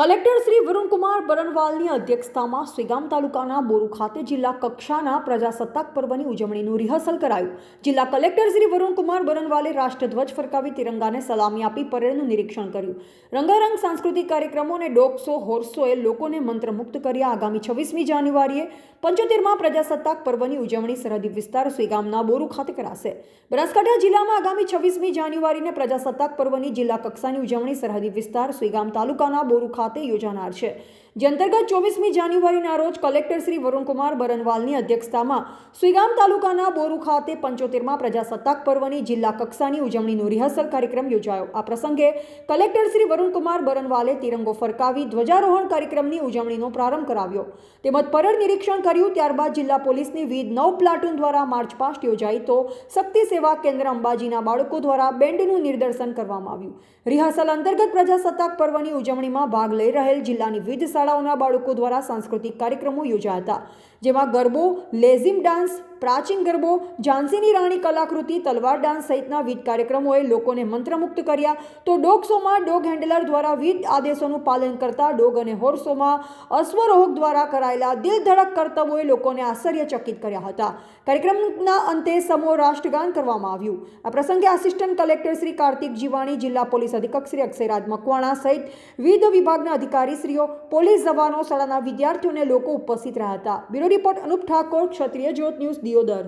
Collector Shri Varun Kumar બરણવાલની અધ્યક્ષતામાં શ્રીગામ તાલુકાના બોરુ ખાતે જિલ્લા કક્ષાના પ્રજાસત્તાક પર્વની ઉજવણીનું રિહર્સલ કરાયું. જિલ્લા કલેક્ટર શ્રી વરુણકુમાર બરણવાલે રાષ્ટ્રધ્વજ ફરકાવી તિરંગાને સલામી આપી પરેડનું નિરીક્ષણ કર્યું. રંગારંગ સાંસ્કૃતિક કાર્યક્રમો અને ડોગસો હોર્સોએ લોકોને મંત્રમુક્ત કર્યા. આગામી છવ્વીસમી જાન્યુઆરીએ પંચોતેરમાં પ્રજાસત્તાક પર્વની ઉજવણી સરહદી વિસ્તાર શ્રીગામના બોરુ ખાતે કરાશે. બનાસકાંઠા જિલ્લામાં આગામી છવ્વીસમી જાન્યુઆરીને પ્રજાસત્તાક પર્વની જિલ્લા કક્ષાની ઉજવણી સરહદી વિસ્તાર શ્રીગામ તાલુકાના બોરુ ખાતે યોજાનાર છે. જે અંતર્ગત ચોવીસમી જાન્યુઆરીના રોજ કલેક્ટર શ્રી વરુણકુમાર બરનવાલની અધ્યક્ષતામાં સુઈગામ તાલુકાના બોરુ ખાતે પંચોતેરમાં પ્રજાસત્તાક પર્વની જિલ્લા કક્ષાની ઉજવણીનો રિહર્સલ કાર્યક્રમ યોજાયો. આ પ્રસંગે કલેક્ટર શ્રી વરુણકુમાર બરનવાલે તિરંગો ફરકાવી ધ્વજારોહણ કાર્યક્રમની ઉજવણીનો પ્રારંભ કરાવ્યો. તેમજ પરેડ નિરીક્ષણ કર્યું, ત્યારબાદ જિલ્લા પોલીસની વિવિધ નવ પ્લાટૂન દ્વારા માર્ચ પાસ્ટ યોજાઈ તો શક્તિ સેવા કેન્દ્ર અંબાજીના બાળકો દ્વારા બેન્ડનું નિદર્શન કરવામાં આવ્યું. રિહર્સલ અંતર્ગત પ્રજાસત્તાક પર્વની ઉજવણીમાં ભાગ લઈ રહેલ જિલ્લાની વિવિધ શાળાઓના બાળકો દ્વારા સાંસ્કૃતિક કાર્યક્રમો યોજાયા હતા, જેમાં ગરબો, લેઝિમ ડાન્સ પ્રાચીન ગરબો, ઝાંસીની રાણી કલાકૃતિ, તલવાર ડાન્સ સહિતના વિવિધ કાર્યક્રમોએ લોકોને મંત્રમુગ્ધ કર્યા. તો ડોગ શોમાં ડોગ હેન્ડલર દ્વારા વિવિધ આદેશોનું પાલન કરતા ડોગ અને હોર્સ શોમાં અશ્વરોહક દ્વારા કરાયેલા દિલ ધડક કર્તવ્યોએ લોકોને આશ્ચર્યચકિત કર્યા હતા. કાર્યક્રમના અંતે સમૂહ રાષ્ટ્રગાન કરવામાં આવ્યું. આ પ્રસંગે આસિસ્ટન્ટ કલેક્ટર શ્રી કાર્તિક જીવાણી, જિલ્લા પોલીસ અધિક્ષક શ્રી અક્ષયરાજ મકવાણા સહિત વિવિધ વિભાગના અધિકારીશ્રીઓ, પોલીસ જવાનો, શાળાના વિદ્યાર્થીઓને લોકો ઉપસ્થિત રહ્યા હતા. Bureau report Anup Thakor, Kshatriya Jyot news Deodar